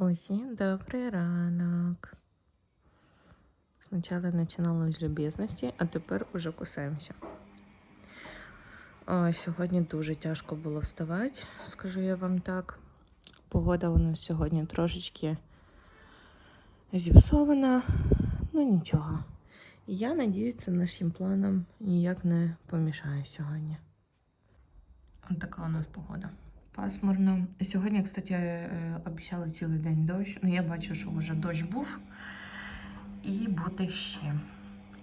Усім добрий ранок. Спочатку починалось з любезності, а тепер уже кусаємося. Ой, сьогодні дуже тяжко було вставати, скажу я вам так. Погода у нас сьогодні трошечки зіпсована, ну нічого. Я надіюся, нашим планам ніяк не помішає сьогодні. Ось така у нас погода. Пасмурно. Сьогодні, кстати, е, обіцяли цілий день дощ. Ну, я бачу, що вже дощ був. І буде ще.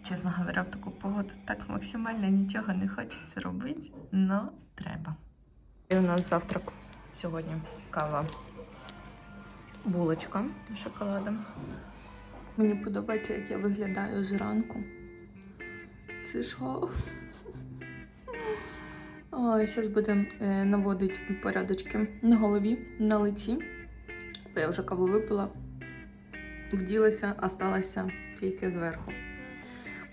Чесно говоря, в таку погоду так максимально нічого не хочеться робити, але треба. І у нас завтрак сьогодні кава. Булочка з шоколадом. Мені подобається, як я виглядаю зранку. Це що? Зараз будемо е, наводити порядочки на голові, на лиці. Бо я вже каву випила, вділася, а сталася тільки зверху.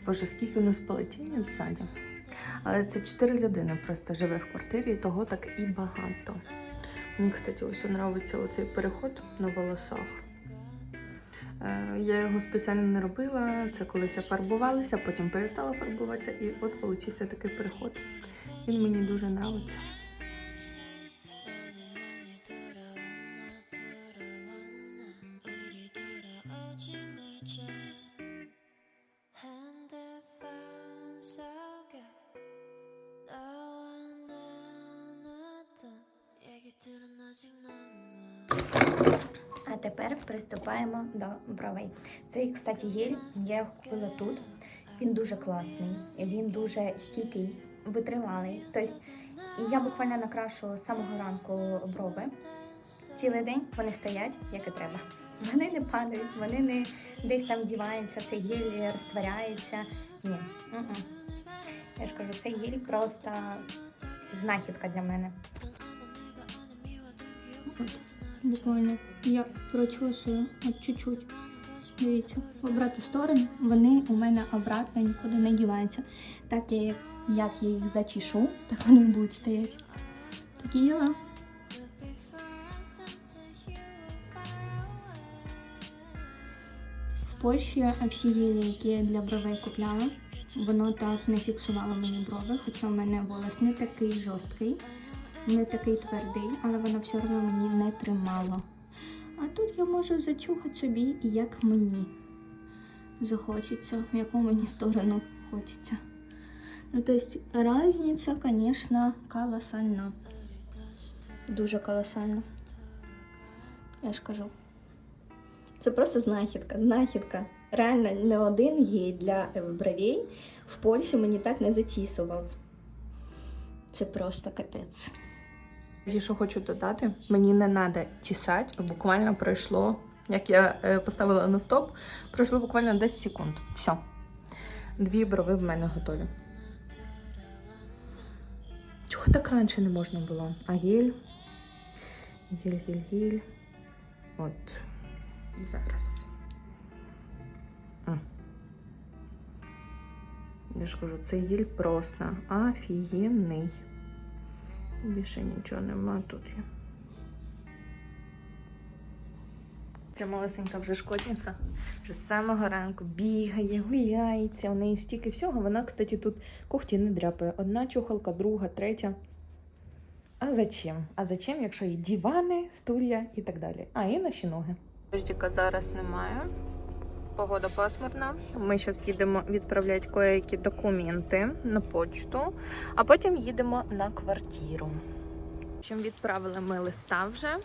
Боже, скільки у нас полетіння ззаді. Але це чотири людини просто живе в квартирі, і того так і багато. Мені, кстати, ось подобається оцей переход на волосах. Е, Я його спеціально не робила. Це колись я фарбувалася, потім перестала фарбуватися, і от получився такий переход. Він мені дуже нравиться. А тепер приступаємо до бровей. Цей, кстати, гель я купила тут. Він дуже класний, він дуже стійкий витривалий. Тобто я буквально накрашу самого ранку брови. Цілий день вони стоять, як і треба. Вони не падають, вони не десь там діваються, цей гель розтворяється. Ні. м-м. Я ж кажу, цей гель просто знахідка для мене. Буквально я прочесую от чуть-чуть. Дивіться, в обратну сторону вони у мене обратно нікуди не діваються. Так я, як, я їх зачешу, так вони будуть стояти. Такі діла. В Польщі всі які я для бровей купляла, воно так не фіксувало мені брови, хоча в мене волос не такий жорсткий не такий твердий, але воно все одно мені не тримало. А тут я можу зачухати собі, як мені захочеться, в яку мені сторону хочеться. Ну, тобто, різниця, звісно, колосальна. Дуже колосальна. Я ж кажу. Це просто знахідка, знахідка. Реально не один гель для е, бровей в Польщі мені так не зачісував. Це просто капець. І що хочу додати, мені не треба чесати, буквально пройшло, як я е, поставила на стоп, пройшло буквально 10 секунд. Все. Дві брови в мене готові. Чого так раніше не можна було? А гель? Гель, гель, гель. От. Зараз. Я ж кажу, цей гель просто офігенний. Більше нічого нема тут. Є. Ця малесенька вже шкодниця. Вже з самого ранку бігає, гуляється. У неї стільки всього. Вона, кстати, тут когті не дряпає. Одна чухалка, друга, третя. А зачем? А зачем, якщо є дивани, стулья і так далі? А, і наші ноги. Дождіка зараз немає. Погода пасмурна. Ми зараз їдемо відправляти кое-які документи на почту, а потім їдемо на квартиру. Общем, відправили ми листа вже.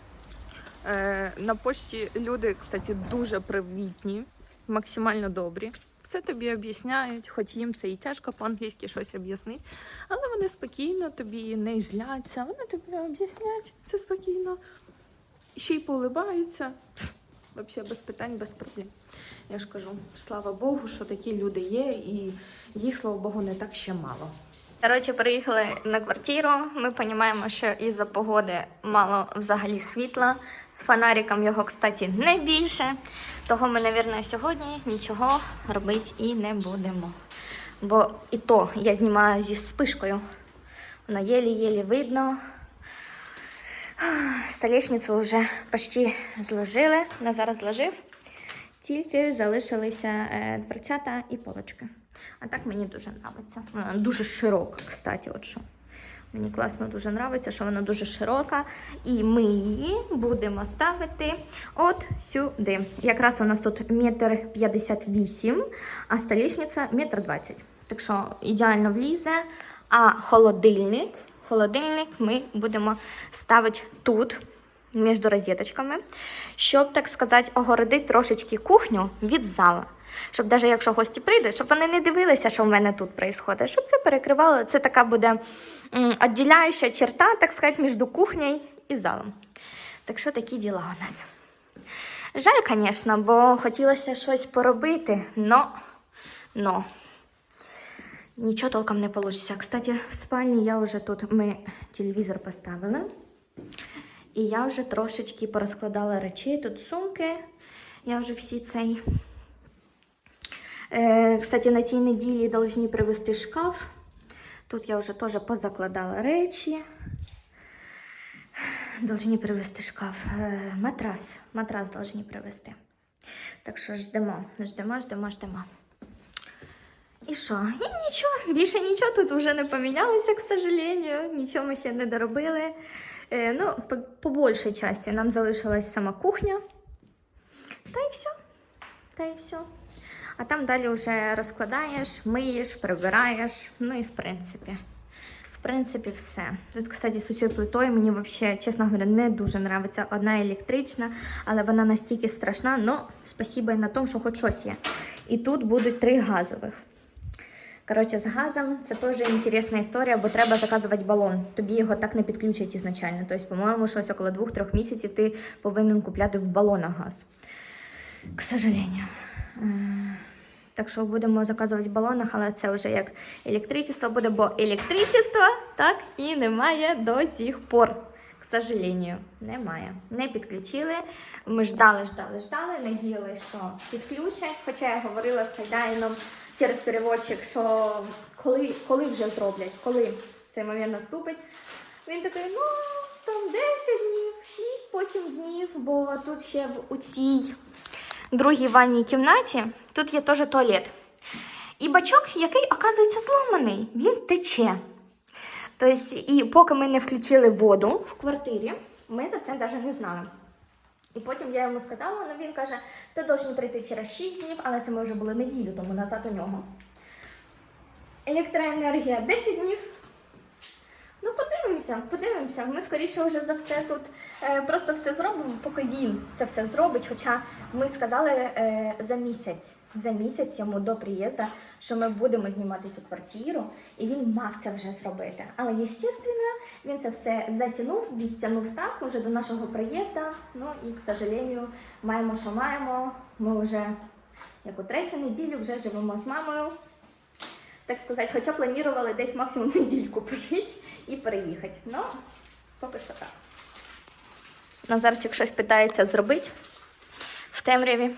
Е, на почті люди, кстати, дуже привітні, максимально добрі. Все тобі об'ясняють, хоч їм це і тяжко по-англійськи щось об'яснити. Але вони спокійно тобі не зляться, вони тобі об'яснять все спокійно. Ще й поулибаються. Взагалі без питань, без проблем. Я ж кажу, слава Богу, що такі люди є, і їх, слава Богу, не так ще мало. Коротше, приїхали на квартиру. Ми розуміємо, що із-за погоди мало взагалі світла. З фонариком його, кстати, не більше. Того ми, мабуть, сьогодні нічого робити і не будемо. Бо і то я знімаю зі спишкою. Воно єлі-єлі видно. Столешницю вже почти зложили. Назар зложив. Тільки залишилися е, дверцята і полочки. А так мені дуже подобається. Дуже широка, кстати, от що. Мені класно дуже подобається, що вона дуже широка. І ми її будемо ставити от сюди. Якраз у нас тут метр п'ятдесят вісім, а столішниця метр двадцять. Так що ідеально влізе. А холодильник, холодильник ми будемо ставити тут, між розеточками, щоб, так сказати, огородити трошечки кухню від зала. Щоб навіть якщо гості прийдуть, щоб вони не дивилися, що в мене тут відбувається, щоб це перекривало. Це така буде відділяюча черта, так сказати, між кухнею і залом. Так що такі діла у нас. Жаль, звісно, бо хотілося щось поробити, но, но нічого толком не вийде. Кстати, в спальні я вже тут ми телевізор поставили. І я вже трошечки порозкладала речі. Тут сумки. Я вже всі цей. Е, кстати, на цій неділі повинні привезти шкаф. Тут я вже теж позакладала речі. Должні привезти шкаф. Е, матрас. Матрас должні привезти. Так що ждемо, ждемо, ждемо, ждемо. І що? І нічого, більше нічого тут вже не помінялося, к сожалению. Нічого ми ще не доробили. Е, ну, по, по більшій часті нам залишилась сама кухня. Та і все. Та і все. А там далі вже розкладаєш, миєш, прибираєш. Ну і в принципі. В принципі, все. Тут, кстати, з цією плитою мені взагалі, чесно говоря, не дуже подобається. Одна електрична, але вона настільки страшна. Ну, спасибо і на тому, що хоч щось є. І тут будуть три газових. Коротше, з газом це теж інтересна історія, бо треба заказувати балон. Тобі його так не підключать ізначально. Тобто, по-моєму, щось около 2-3 місяців ти повинен купляти в балонах газ. К сожалению. Е, Так що будемо заказувати в балонах, але це вже як електричество буде, бо електричества так і немає до сих пор. К сожалению, немає. Не підключили. Ми ждали, ждали, ждали, надіяли, що підключать. Хоча я говорила з хазяїном через переводчик, що коли, коли вже зроблять, коли цей момент наступить. Він такий, ну там 10 днів, 6 потім днів, бо тут ще в у цій другій ванній кімнаті тут є теж туалет. І бачок, який, оказується, зломаний, він тече. Тобто, і поки ми не включили воду в квартирі, ми за це навіть не знали. І потім я йому сказала, ну він каже, ти должен прийти через 6 днів, але це ми вже були неділю тому назад у нього. Електроенергія 10 днів. Ну, подивимося, подивимося. Ми скоріше вже за все тут е, просто все зробимо, поки він це все зробить. Хоча ми сказали е, за місяць, за місяць йому до приїзду, що ми будемо знімати цю квартиру, і він мав це вже зробити. Але, звісно, він це все затягнув, відтягнув так уже до нашого приїзду. Ну і, к сожалению, маємо, що маємо. Ми вже як у третю неділю вже живемо з мамою так сказати, хоча планували десь максимум недільку пожити і переїхати. Ну, поки що так. Назарчик щось питається зробити в темряві.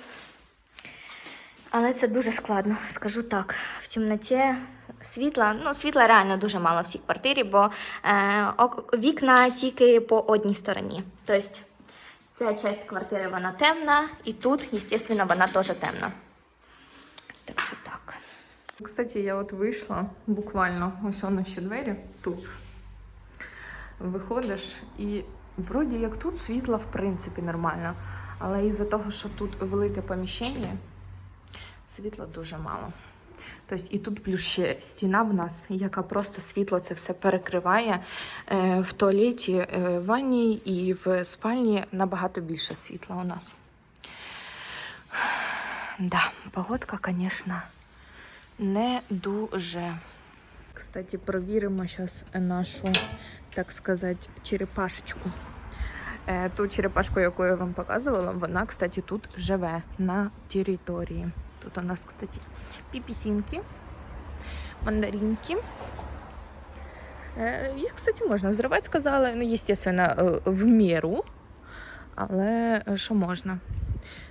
Але це дуже складно, скажу так. В темноті світла, ну, світла реально дуже мало в цій квартирі, бо е, вікна тільки по одній стороні. Тобто ця частина квартири вона темна, і тут, звісно, вона теж темна. Так що так. Кстати, я от вийшла буквально ось воно ще двері тут. Виходиш, і вроді як тут світла в принципі нормально. Але із-за того, що тут велике поміщення, світла дуже мало. Тобто і тут плюс ще стіна в нас, яка просто світло це все перекриває. Е, в туалеті, е, в ванні і в спальні набагато більше світла у нас. Да, погодка, звісно, не дуже. Кстати, провіримо зараз нашу, так сказати, черепашечку. Е, Ту черепашку, яку я вам показувала, вона, кстати, тут живе на території. Тут у нас, кстати, піпісінки, мандаринки. Е, Їх, кстати, можна зривати, сказали. Ну, звісно, е, в міру. Але що можна?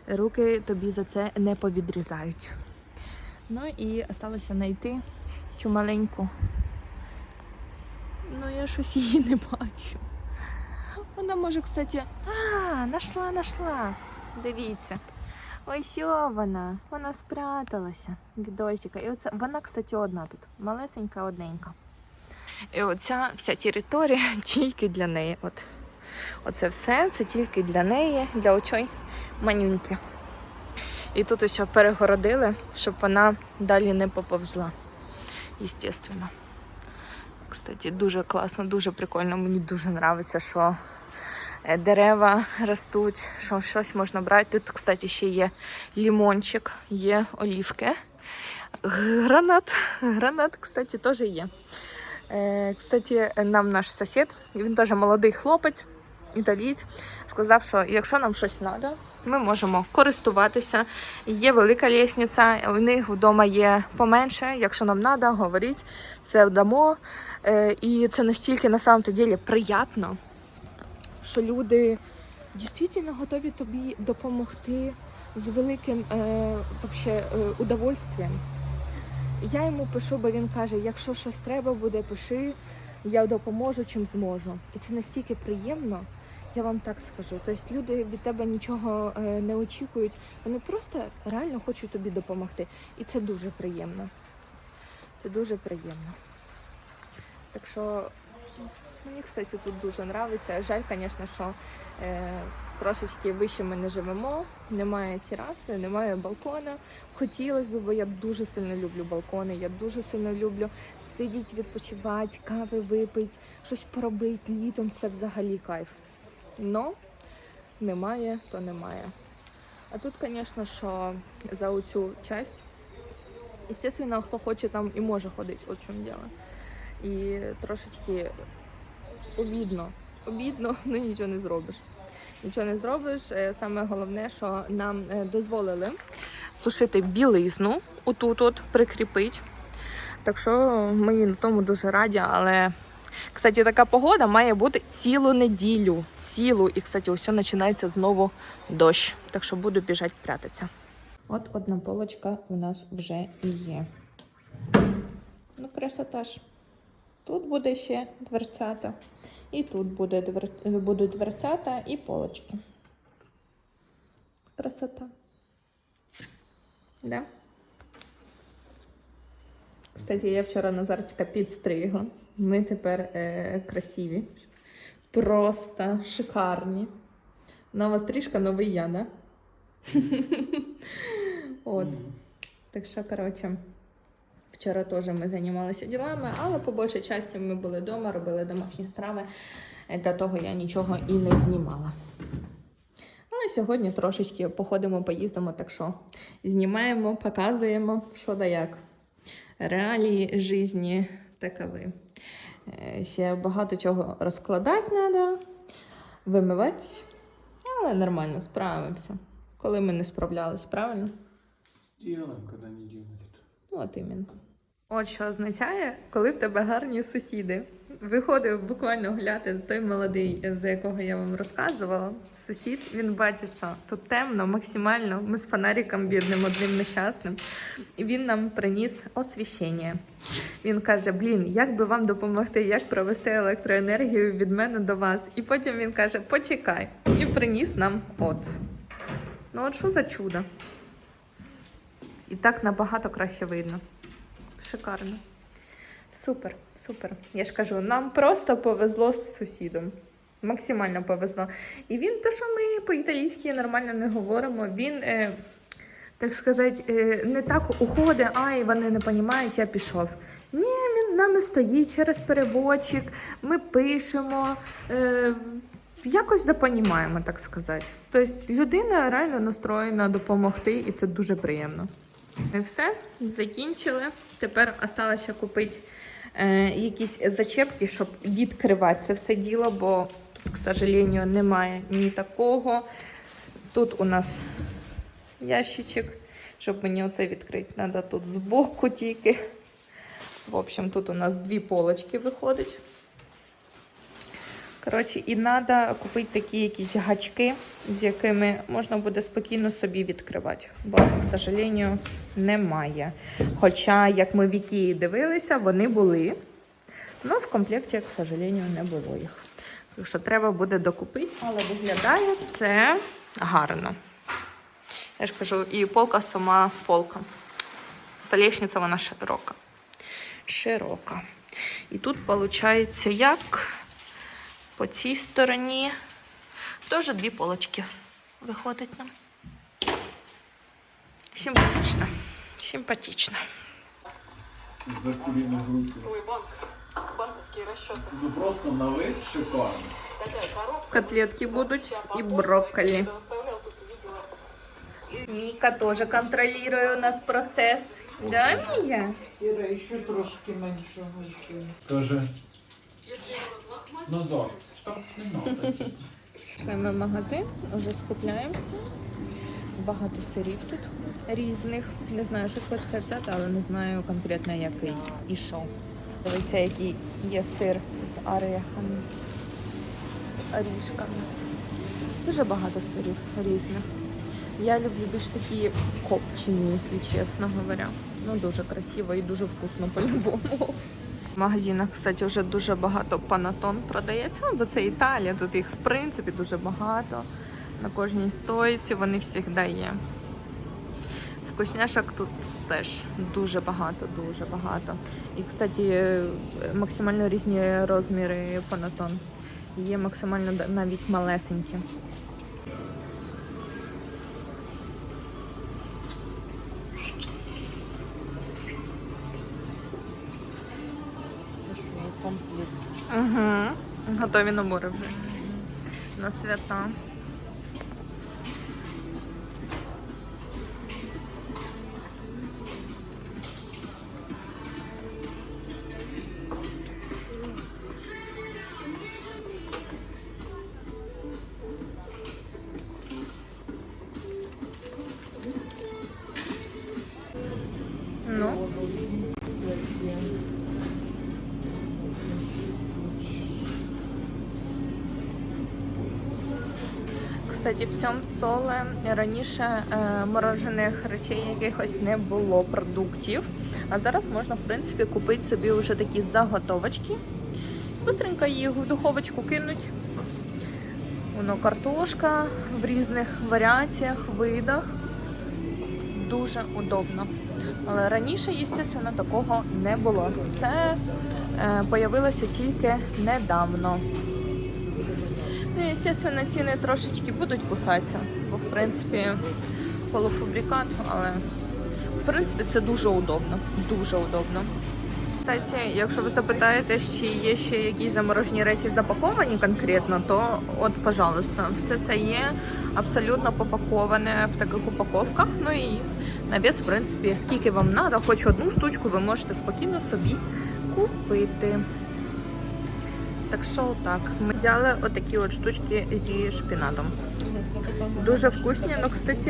Руки тобі за це не повідрізають. Ну і залишилося знайти цю маленьку. Ну, я щось її не бачу. Вона може, кстати. А, нашла, нашла. Дивіться. Ось вона. Вона спряталася від дощика. І оце вона, кстати, одна тут. Малесенька, одненька. І оця вся територія тільки для неї. От. Оце все це тільки для неї, для очой манюньки. І тут ось перегородили, щоб вона далі не поповзла. Естественно. Кстати, дуже класно, дуже прикольно. Мені дуже подобається, що е, дерева ростуть, що щось можна брати. Тут, кстати, ще є лімончик, є олівки. Гранат. Гранат, кстати, теж є. Е, Кстати, нам наш сусід, він теж молодий хлопець, італієць, сказав, що якщо нам щось треба, ми можемо користуватися. Є велика лісниця, у них вдома є поменше. Якщо нам треба, говоріть, все вдамо. Е, І це настільки на самом деле приємно, що люди дійсно готові тобі допомогти з великим е, е, удовольствием. Я йому пишу, бо він каже: якщо щось треба буде, пиши, я допоможу, чим зможу. І це настільки приємно, я вам так скажу. Тобто люди від тебе нічого е, не очікують, вони просто реально хочуть тобі допомогти. І це дуже приємно. Це дуже приємно. Так що мені, кстати, тут дуже подобається. Жаль, звісно, що е, трошечки вище ми не живемо, немає тераси, немає балкона. Хотілося б, бо я дуже сильно люблю балкони, я дуже сильно люблю сидіти, відпочивати, кави випити, щось поробити літом. Це взагалі кайф. Но немає, то немає. А тут, звісно, що за оцю часть, естественно, хто хоче там і може ходити, от чому діло. І трошечки обідно. Обідно, ну нічого не зробиш. Нічого не зробиш. Е, Саме головне, що нам е, дозволили сушити білизну, отут от прикріпить. Так що ми на тому дуже раді, але. Кстати, така погода має бути цілу неділю. Цілу. І, кстати, усе починається знову дощ. Так що буду біжати прятатися. От одна полочка у нас вже є. Ну, красота ж. Тут буде ще дверцята. І тут буде двер... будуть дверцята і полочки. Красота. Да? Кстати, я вчора Назарчика підстригла. Ми тепер е, красиві. Просто шикарні. Нова стрижка, новий я, да? От. Так що, коротше, вчора теж ми займалися ділами, але по більшій часті ми були вдома, робили домашні справи. Е, Для того я нічого і не знімала. Але сьогодні трошечки походимо, поїздимо, так що знімаємо, показуємо, що да як. Реалії житті такові. Е, Ще багато чого розкладати треба, вимивати, але нормально справимося. Коли ми не справлялись, правильно? Ділаємо, коли не ділають. От іменно. От що означає, коли в тебе гарні сусіди. Виходив буквально гуляти той молодий, за якого я вам розказувала. Сусід, він бачить, що тут темно, максимально. Ми з фонариком бідним, одним нещасним. І він нам приніс освіщення. Він каже: Блін, як би вам допомогти, як провести електроенергію від мене до вас? І потім він каже: Почекай, і приніс нам от. Ну, от що за чудо? І так набагато краще видно. Шикарно. Супер, супер. Я ж кажу, нам просто повезло з сусідом. Максимально повезло. І він, то, що ми по-італійськи нормально не говоримо, він, е, так сказати, е, не так уходить, ай, вони не розуміють, я пішов. Ні, він з нами стоїть через переводчик, ми пишемо, е, якось допонімаємо, так сказати. Тобто людина реально настроєна допомогти, і це дуже приємно. І все, закінчили. Тепер залишилося купити якісь зачепки, щоб відкривати це все діло, бо тут, к сожалению, немає ні такого. Тут у нас ящичок, щоб мені оце відкрити, треба тут збоку тільки. В общем, тут у нас дві полочки виходить. Коротше, і треба купити такі якісь гачки, з якими можна буде спокійно собі відкривати. Бо, к сожалению, немає. Хоча, як ми в Ікеї дивилися, вони були. але в комплекті, к сожалению, не було їх. Якщо треба буде докупити, але виглядає це гарно. Я ж кажу, і полка сама полка. Столешниця вона широка. Широка. І тут виходить, як по цій стороні теж дві полочки виходить нам. Симпатично. Симпатично. За куриной грудки. Ну просто на вид шикарно. Котлетки будуть і брокколі. Міка теж контролює у нас процес. Да, Мія? Іра, ще трошки меншого ще. Тоже. Назар. Так ми в магазин, вже скупляємося. Багато сирів тут різних. Не знаю, що хочеться взяти, але не знаю конкретно який і що. Дивіться, який є сир з орехами, з орішками. Дуже багато сирів різних. Я люблю більш такі копчені, якщо чесно говоря. Ну, дуже красиво і дуже вкусно по-любому. Магазинах, кстати, вже дуже багато панатон продається, бо це Італія, тут їх в принципі дуже багато. На кожній стойці вони завжди є. Вкусняшок тут теж дуже багато, дуже багато. І, кстати, максимально різні розміри панатон. Є максимально навіть малесенькі. Угу. Готові набори вже. На свята. Кстати, в цьому соле раніше е, морожених речей якихось не було продуктів. А зараз можна, в принципі, купити собі вже такі заготовочки. Быстренько їх в духовочку кинуть. Воно картошка в різних варіаціях, видах. Дуже удобно. Але раніше, звісно, такого не було. Це е, появилося тільки недавно. Звісно, ціни трошечки будуть кусатися, бо в принципі полуфабрикат, але в принципі це дуже удобно. Дуже удобно. Кстати, якщо ви запитаєте, чи є ще якісь заморожені речі запаковані конкретно, то от, пожалуйста, все це є абсолютно попаковане в таких упаковках. Ну і на вес, в принципі, скільки вам треба, хоч одну штучку ви можете спокійно собі купити. Так що так, ми взяли отакі от штучки зі шпінатом. Дуже вкусні, ну, кстати,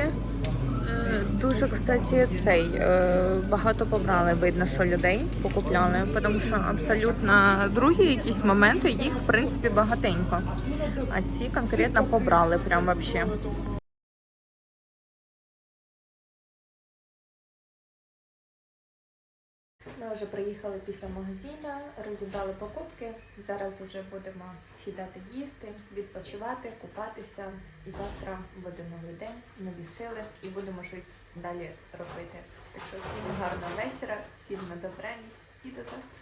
е, дуже, кстати, цей е, багато побрали. Видно, що людей покупляли, тому що абсолютно другі якісь моменти їх в принципі багатенько. А ці конкретно побрали прям вообще. Приїхали після магазину, розібрали покупки. Зараз вже будемо сідати їсти, відпочивати, купатися. І завтра буде новий день, нові сили і будемо щось далі робити. Так що всім гарного вечора, всім на добраніч і до завтра.